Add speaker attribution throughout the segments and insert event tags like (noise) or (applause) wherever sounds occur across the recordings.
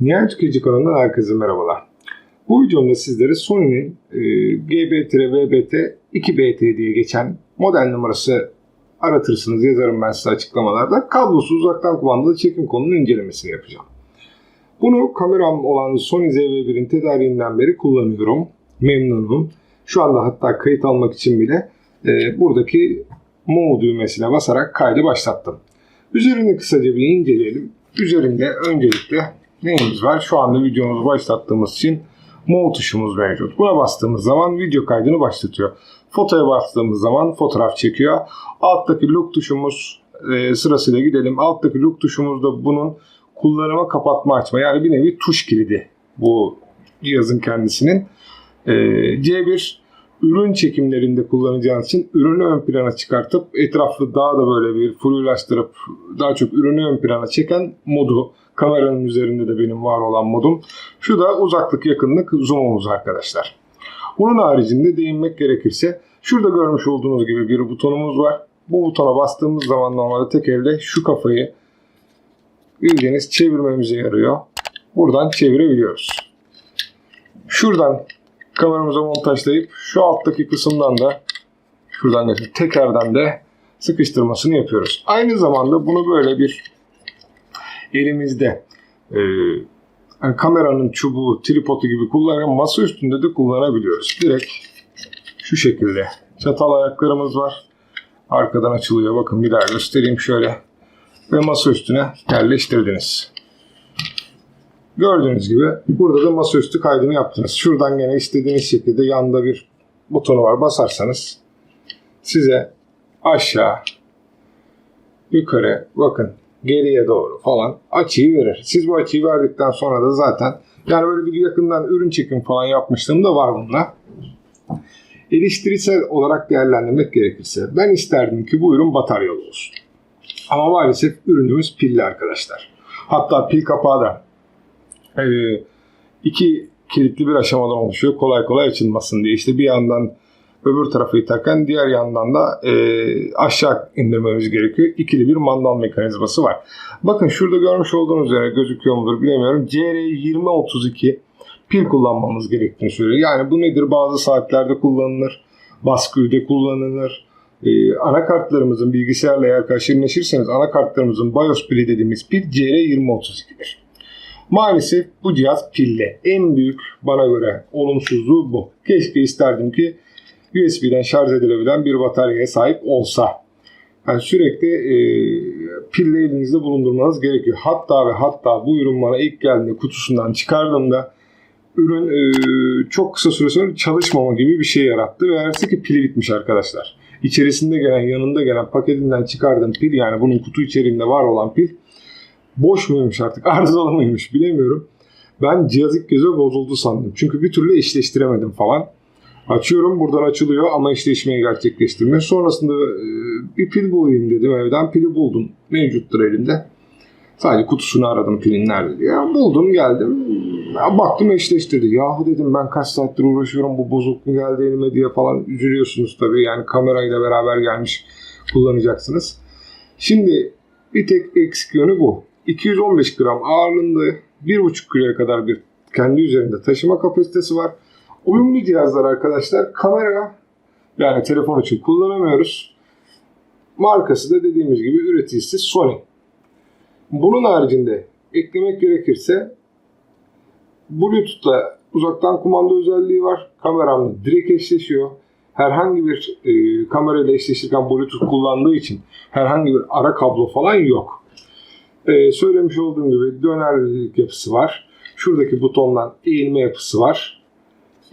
Speaker 1: Nihal Tüketici kanalından herkese merhabalar. Bu videomda sizlere Sony'nin e, GB-VBT 2BT diye geçen model numarası aratırsınız yazarım ben size açıklamalarda. Kablosuz uzaktan kumandalı çekim kolunun incelemesini yapacağım. Bunu kameram olan Sony ZV-1'in tedariğinden beri kullanıyorum. Memnunum. Şu anda hatta kayıt almak için bile e, buradaki Move düğmesine basarak kaydı başlattım. Üzerini kısaca bir inceleyelim. Üzerinde öncelikle neyimiz var? Şu anda videomuzu başlattığımız için Move tuşumuz mevcut. Buna bastığımız zaman video kaydını başlatıyor. Fotoya bastığımız zaman fotoğraf çekiyor. Alttaki look tuşumuz e, sırasıyla gidelim. Alttaki look tuşumuz da bunun kullanıma kapatma açma yani bir nevi tuş kilidi bu cihazın kendisinin. E, C1 ürün çekimlerinde kullanacağınız için ürünü ön plana çıkartıp etrafı daha da böyle bir flulaştırıp daha çok ürünü ön plana çeken modu. Kameranın üzerinde de benim var olan modum. Şu da uzaklık yakınlık zoom'umuz arkadaşlar. Bunun haricinde değinmek gerekirse şurada görmüş olduğunuz gibi bir butonumuz var. Bu butona bastığımız zaman normalde tek elde şu kafayı bildiğiniz çevirmemize yarıyor. Buradan çevirebiliyoruz. Şuradan kameramıza montajlayıp şu alttaki kısımdan da şuradan da tekerden de sıkıştırmasını yapıyoruz. Aynı zamanda bunu böyle bir elimizde e, yani kameranın çubuğu, tripodu gibi kullanan masa üstünde de kullanabiliyoruz. Direkt şu şekilde çatal ayaklarımız var. Arkadan açılıyor. Bakın bir daha göstereyim şöyle. Ve masa üstüne yerleştirdiniz. Gördüğünüz gibi burada da masaüstü kaydını yaptınız. Şuradan gene istediğiniz şekilde yanda bir butonu var. Basarsanız size aşağı yukarı bakın geriye doğru falan açıyı verir. Siz bu açıyı verdikten sonra da zaten yani böyle bir yakından ürün çekim falan yapmışlığım da var bununla. Eleştirisel olarak değerlendirmek gerekirse ben isterdim ki bu ürün bataryalı olsun. Ama maalesef ürünümüz pilli arkadaşlar. Hatta pil kapağı da e, iki kilitli bir aşamadan oluşuyor. Kolay kolay açılmasın diye. İşte bir yandan öbür tarafı iterken diğer yandan da e, aşağı indirmemiz gerekiyor. İkili bir mandal mekanizması var. Bakın şurada görmüş olduğunuz üzere gözüküyor mudur bilemiyorum. CR2032 pil kullanmamız gerektiğini söylüyor. Yani bu nedir? Bazı saatlerde kullanılır. Baskülde kullanılır. Ee, anakartlarımızın bilgisayarla eğer karşı neşirseniz anakartlarımızın BIOS pili dediğimiz pil CR2032'dir. Maalesef bu cihaz pilli. En büyük bana göre olumsuzluğu bu. Keşke isterdim ki USB'den şarj edilebilen bir bataryaya sahip olsa. Yani sürekli e, pille elinizde bulundurmanız gerekiyor. Hatta ve hatta bu ürün bana ilk geldiğinde kutusundan çıkardığımda ürün e, çok kısa süre sonra çalışmama gibi bir şey yarattı ve ertesi ki pili bitmiş arkadaşlar. İçerisinde gelen yanında gelen paketinden çıkardığım pil yani bunun kutu içeriğinde var olan pil boş muymuş artık (laughs) arızalı mıymış bilemiyorum. Ben cihaz kez bozuldu sandım. Çünkü bir türlü eşleştiremedim falan. Açıyorum buradan açılıyor ama eşleşmeyi gerçekleştirmiyor. Sonrasında e, bir pil bulayım dedim evden pili buldum. Mevcuttur elimde. Sadece kutusunu aradım pilin nerede diye. Buldum geldim. Baktım eşleştirdi. Yahu dedim ben kaç saattir uğraşıyorum bu bozuk mu geldi elime diye falan üzülüyorsunuz tabii. Yani kamerayla beraber gelmiş kullanacaksınız. Şimdi bir tek eksik yönü bu. 215 gram ağırlığında 1,5 kiloya kadar bir kendi üzerinde taşıma kapasitesi var. Uyumlu cihazlar arkadaşlar kamera yani telefon için kullanamıyoruz. Markası da dediğimiz gibi üreticisi Sony. Bunun haricinde eklemek gerekirse Bluetooth'la uzaktan kumanda özelliği var. Kameramla direkt eşleşiyor. Herhangi bir e, kamerayla eşleşirken Bluetooth kullandığı için herhangi bir ara kablo falan yok. E, söylemiş olduğum gibi dönerlilik yapısı var. Şuradaki butondan eğilme yapısı var.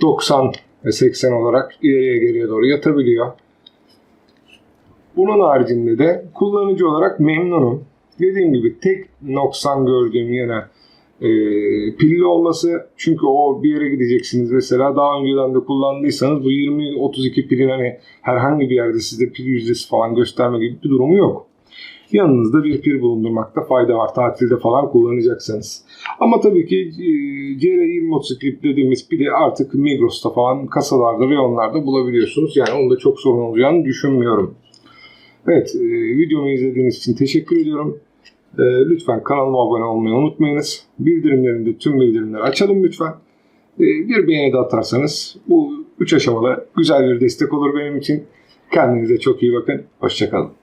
Speaker 1: 90 ve 80 olarak ileriye geriye doğru yatabiliyor. Bunun haricinde de kullanıcı olarak memnunum. Dediğim gibi tek noksan gördüğüm yine e, pilli olması. Çünkü o bir yere gideceksiniz mesela daha önceden de kullandıysanız bu 20-32 pilin hani herhangi bir yerde size pil yüzdesi falan gösterme gibi bir durumu yok. Yanınızda bir pil bulundurmakta fayda var tatilde falan kullanacaksanız. Ama tabii ki e, CR20 dediğimiz pili artık Migros'ta falan kasalarda, reyonlarda bulabiliyorsunuz. Yani onda çok sorun olacağını düşünmüyorum. Evet, e, videomu izlediğiniz için teşekkür ediyorum. Lütfen kanalıma abone olmayı unutmayınız. Bildirimlerinde tüm bildirimleri açalım lütfen. Bir beğeni de atarsanız bu üç aşamalı güzel bir destek olur benim için. Kendinize çok iyi bakın. Hoşçakalın.